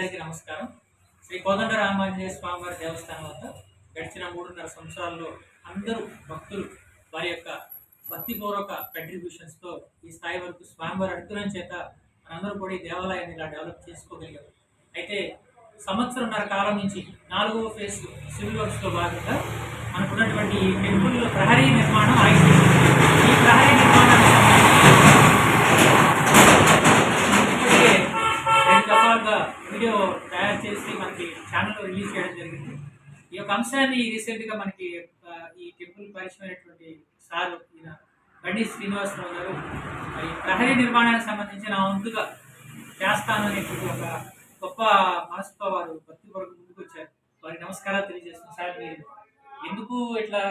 అందరికీ నమస్కారం. శ్రీ కోదండ రామాంజనేయ స్వామివారి దేవస్థానం వద్ద గడిచిన మూడున్నర సంవత్సరాల్లో అందరూ భక్తులు వారి యొక్క భక్తిపూర్వక కంట్రిబ్యూషన్స్తో ఈ స్థాయి వరకు స్వామివారి అడుగుల చేత మనందరూ కూడా ఈ దేవాలయాన్ని ఇలా డెవలప్ చేసుకోగలిగారు అయితే సంవత్సరంన్నర కాలం నుంచి నాలుగవ ఫేజ్ సివిల్ వర్క్స్లో భాగంగా మనకున్నటువంటి ఈ టెంపుల్ ప్రహరీ నిర్మాణం ఆగిపోయింది. ఈ ప్రహరీ నిర్మాణం యొక్క అంశాన్ని రీసెంట్గా మనకి ఈ టెంపుల్ పరిచయమైనటువంటి సార్ ఈయన బండి శ్రీనివాసరావు గారు ఈ ప్రహరీ నిర్మాణానికి సంబంధించి నా వంతుగా చేస్తాను అనేటువంటి ఒక గొప్ప మనసుతో వారు భక్తి వరకు ముందుకు వచ్చారు వారికి నమస్కారాలు తెలియజేస్తున్నాను సార్ మీరు ఎందుకు ఇట్లా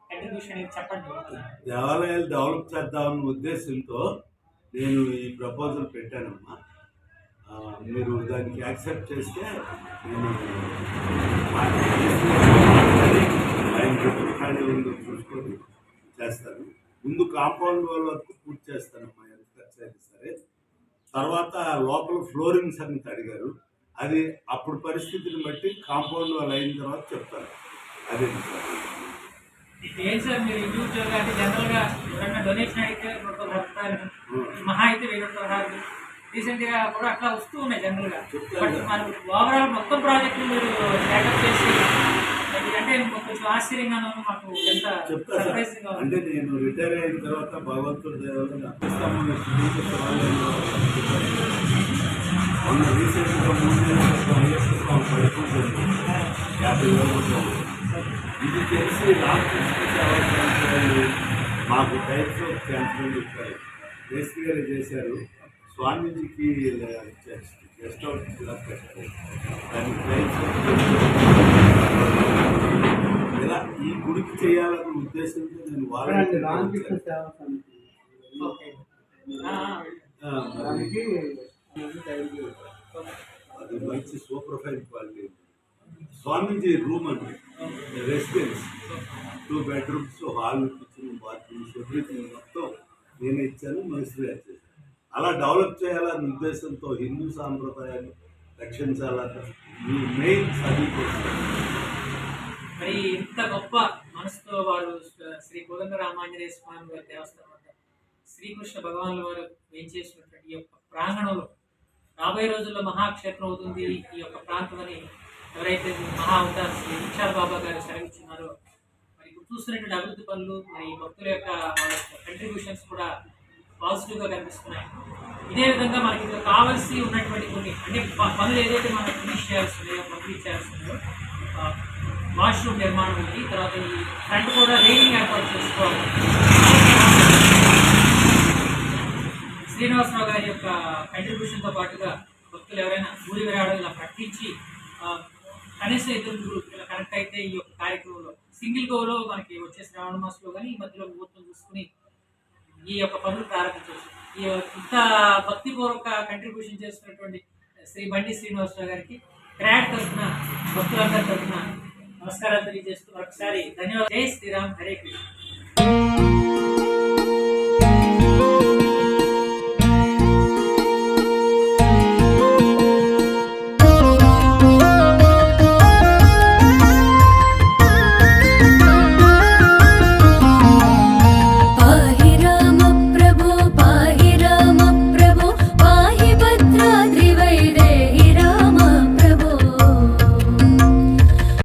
కంట్రిబ్యూషన్ అనేది చెప్పండి? దేవాలయాలు డెవలప్ చేద్దామన్న ఉద్దేశంతో నేను ఈ ప్రపోజల్ పెట్టానమ్మా. మీరు దానికి యాక్సెప్ట్ చేస్తే నేను ఆయన చెప్పిన చూసుకొని చేస్తాను. ముందు కాంపౌండ్ వాల్ వరకు పూర్తి చేస్తానమ్మా ఎంత ఖర్చు అయినా సరే. తర్వాత లోపల ఫ్లోరింగ్స్ అని అడిగారు. అది అప్పుడు పరిస్థితిని బట్టి కాంపౌండ్ వాల్ అయిన తర్వాత చెప్తాను అదే ఏం సార్ మీరు ఇండివిజువల్ అంటే జనరల్గా ఎవరైనా డొనేషన్ అయితే రెండు వందల రూపాయలు మహా అయితే వెయ్యి వందల రీసెంట్గా కూడా అట్లా వస్తూ ఉన్నాయి జనరల్గా చెప్తాను. బట్ మన ఓవరాల్ మొత్తం ప్రాజెక్ట్ మీరు స్టార్ట్అప్ చేసి అంటే కొంచెం ఆశ్చర్యంగానూ మాకు ఎంత సర్ప్రైజింగ్. అంటే నేను రిటైర్ అయిన తర్వాత భగవంతుడి మొన్న రీసెంట్గా మూడు నెలల యాభై వేల ఇది తెలిసి సంస్థలు మాకు టైప్స్ ఆఫ్ క్యాన్సర్ చేశారు. స్వామీజీకి గెస్ట్ హౌస్ ఇలా పెట్టారు ఇలా ఈ గుడికి చేయాలన్న ఉద్దేశంతో నేను రామకృష్ణ వారానికి సేవా సమితి. మరి దానికి అది మంచి super fine quality. Swamiji room అండి. Residence. Two bedrooms hall kitchen bathrooms everything మొత్తం నేనే ఇచ్చాను మేస్త్రి గారు చేశాను అలా డెవలప్ చేయాలన్న ఉద్దేశంతో హిందూ సాంప్రదాయాన్ని రక్షించాలన్న మెయిన్ మరి ఇంత గొప్ప మనసుతో వారు శ్రీ కోదండ రామాంజనేయ స్వామి వారి దేవస్థానం వద్ద శ్రీకృష్ణ భగవానుల వారు వేయించేసినటువంటి ఈ యొక్క ప్రాంగణంలో రాబోయే రోజుల్లో మహాక్షేత్రం అవుతుంది ఈ యొక్క ప్రాంతం అని ఎవరైతే మహా అవతార శ్రీ విశాల్ బాబా గారు సెలవిచ్చున్నారో మరి చూస్తున్నటువంటి అభివృద్ధి పనులు మరి భక్తుల యొక్క వాళ్ళ యొక్క కంట్రిబ్యూషన్స్ కూడా పాజిటివ్గా కనిపిస్తున్నాయి. ఇదే విధంగా మనకి ఇంకా కావాల్సి ఉన్నటువంటి కొన్ని అంటే పనులు ఏదైతే మనం ఫినిష్ చేయాల్సి ఉన్నాయో కంప్లీట్ చేయాల్సి ఉన్నాయో వాష్రూమ్ నిర్మాణం ఉంది. తర్వాత ఈ ఫ్రంట్ కూడా రేలింగ్ ఏర్పాటు చేసుకోవాలి. శ్రీనివాసరావు గారి యొక్క కంట్రిబ్యూషన్తో తో పాటుగా భక్తులు ఎవరైనా ఊరి విరాడం ఇలా ప్రకటించి కనీసం ఇద్దరు ఇలా కనెక్ట్ అయితే ఈ యొక్క కార్యక్రమంలో సింగిల్ గోలో మనకి వచ్చే శ్రావణ మాసంలో కానీ ఈ మధ్యలో ముహూర్తం చూసుకుని ఈ యొక్క పనులు ప్రారంభించవచ్చు. ఈ ఇంత భక్తిపూర్వక కంట్రిబ్యూషన్ చేస్తున్నటువంటి శ్రీ బండి శ్రీనివాసరావు గారికి క్రాడ్ తరఫున భక్తులందరి తరఫున నమస్కారాలు తెలియజేస్తూ ఒకసారి ధన్యవాదాలు. జై శ్రీరామ్ హరే కృష్ణ.